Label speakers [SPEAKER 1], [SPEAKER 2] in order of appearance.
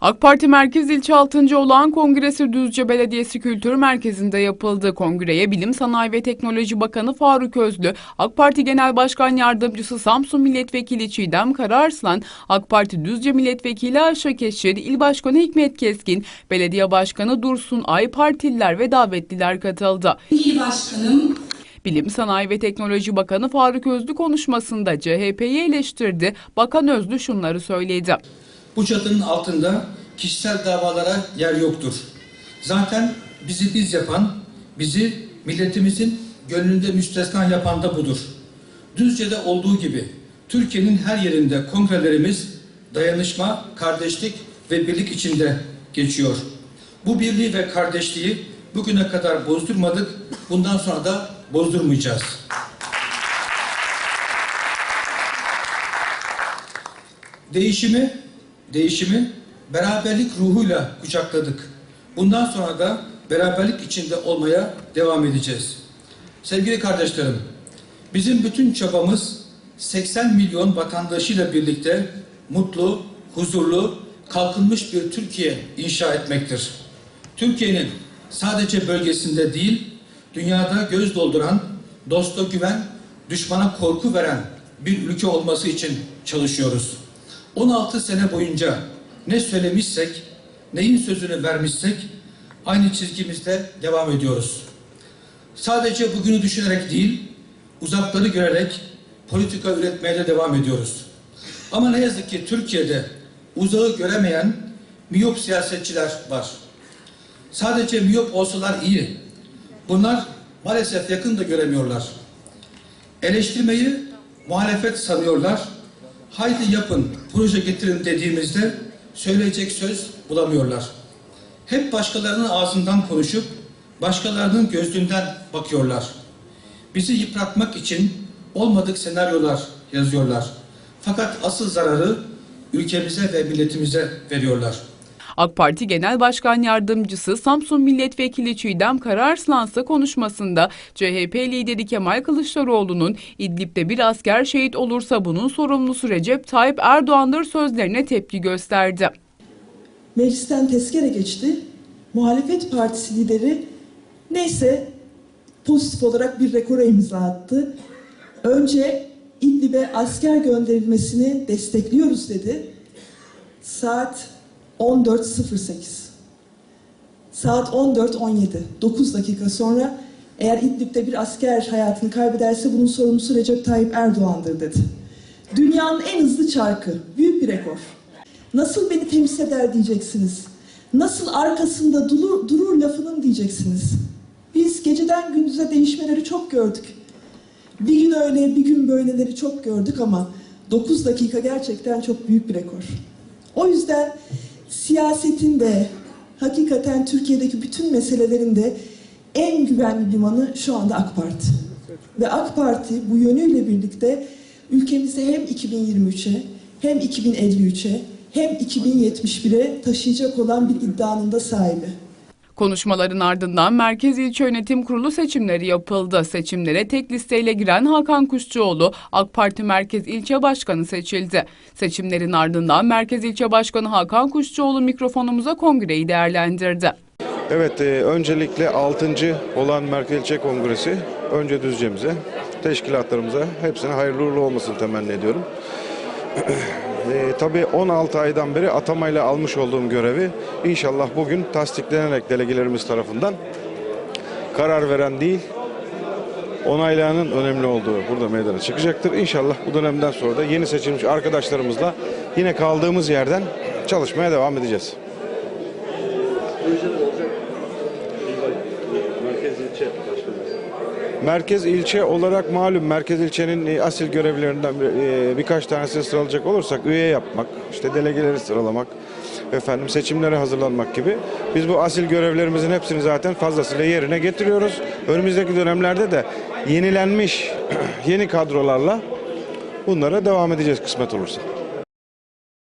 [SPEAKER 1] AK Parti Merkez İlçe 6. olan kongresi Düzce Belediyesi Kültür Merkezi'nde yapıldı. Kongreye Bilim Sanayi ve Teknoloji Bakanı Faruk Özlü, AK Parti Genel Başkan Yardımcısı Samsun Milletvekili Çiğdem Kararslan, AK Parti Düzce Milletvekili Ayşe Keşir, İl Başkanı Hikmet Keskin, Belediye Başkanı Dursun Ay Partililer ve davetliler katıldı.
[SPEAKER 2] İl Başkanım,
[SPEAKER 1] Bilim Sanayi ve Teknoloji Bakanı Faruk Özlü konuşmasında CHP'yi eleştirdi. Bakan Özlü şunları söyledi.
[SPEAKER 3] Bu çatının altında kişisel davalara yer yoktur. Zaten bizi biz yapan, bizi milletimizin gönlünde müstesna yapan da budur. Düzce'de olduğu gibi Türkiye'nin her yerinde kongrelerimiz dayanışma, kardeşlik ve birlik içinde geçiyor. Bu birliği ve kardeşliği bugüne kadar bozdurmadık, bundan sonra da bozdurmayacağız. Değişimi, değişimi beraberlik ruhuyla kucakladık. Bundan sonra da beraberlik içinde olmaya devam edeceğiz. Sevgili kardeşlerim, bizim bütün çabamız 80 milyon vatandaşıyla birlikte mutlu, huzurlu, kalkınmış bir Türkiye inşa etmektir. Türkiye'nin sadece bölgesinde değil, dünyada göz dolduran, dosta güven, düşmana korku veren bir ülke olması için çalışıyoruz. 16 sene boyunca ne söylemişsek, neyin sözünü vermişsek aynı çizgimizde devam ediyoruz. Sadece bugünü düşünerek değil, uzakları görerek politika üretmeye de devam ediyoruz. Ama ne yazık ki Türkiye'de uzağı göremeyen miyop siyasetçiler var. Sadece miyop olsalar iyi. Bunlar maalesef yakın da göremiyorlar. Eleştirmeyi muhalefet sanıyorlar. Haydi yapın, proje getirin dediğimizde söyleyecek söz bulamıyorlar. Hep başkalarının ağzından konuşup başkalarının gözlüğünden bakıyorlar. Bizi yıpratmak için olmadık senaryolar yazıyorlar. Fakat asıl zararı ülkemize ve milletimize veriyorlar.
[SPEAKER 1] AK Parti Genel Başkan Yardımcısı Samsun Milletvekili Çiğdem Kararslan ise konuşmasında CHP lideri Kemal Kılıçdaroğlu'nun İdlib'de bir asker şehit olursa bunun sorumlusu Recep Tayyip Erdoğan'dır sözlerine tepki gösterdi.
[SPEAKER 4] Meclisten tezkere geçti. Muhalefet partisi lideri neyse pozitif olarak bir rekora imza attı. Önce İdlib'e asker gönderilmesini destekliyoruz dedi. Saat 14.08. Saat 14.17. 9 dakika sonra eğer İdlib'de bir asker hayatını kaybederse bunun sorumlusu Recep Tayyip Erdoğan'dır dedi. Dünyanın en hızlı çarkı. Büyük bir rekor. Nasıl beni temsil eder diyeceksiniz. Nasıl arkasında durur, durur lafının diyeceksiniz. Biz geceden gündüze değişmeleri çok gördük. Bir gün öyle, bir gün böyleleri çok gördük ama 9 dakika gerçekten çok büyük bir rekor. O yüzden siyasetin de hakikaten Türkiye'deki bütün meselelerin de en güvenli limanı şu anda AK Parti. Ve AK Parti bu yönüyle birlikte ülkemizi hem 2023'e hem 2053'e hem 2071'e taşıyacak olan bir iddianın da sahibi.
[SPEAKER 1] Konuşmaların ardından Merkez İlçe Yönetim Kurulu seçimleri yapıldı. Seçimlere tek listeyle giren Hakan Kuşçuoğlu AK Parti Merkez İlçe Başkanı seçildi. Seçimlerin ardından Merkez İlçe Başkanı Hakan Kuşçuoğlu mikrofonumuza kongreyi değerlendirdi.
[SPEAKER 5] Evet, e, öncelikle 6. olan Merkez İlçe Kongresi önce Düzce'mize, teşkilatlarımıza hepsine hayırlı uğurlu olmasını temenni ediyorum. E, tabii 16 aydan beri atamayla almış olduğum görevi inşallah bugün tasdiklenerek delegelerimiz tarafından karar veren değil, onaylayanın önemli olduğu burada meydana çıkacaktır. İnşallah bu dönemden sonra da yeni seçilmiş arkadaşlarımızla yine kaldığımız yerden çalışmaya devam edeceğiz. Merkez ilçe olarak malum merkez ilçenin e, asil görevlerinden e, birkaç tanesini sıralayacak olursak üye yapmak, işte delegeleri sıralamak, efendim seçimlere hazırlanmak gibi. Biz bu asil görevlerimizin hepsini zaten fazlasıyla yerine getiriyoruz. Önümüzdeki dönemlerde de yenilenmiş yeni kadrolarla bunlara devam edeceğiz kısmet olursa.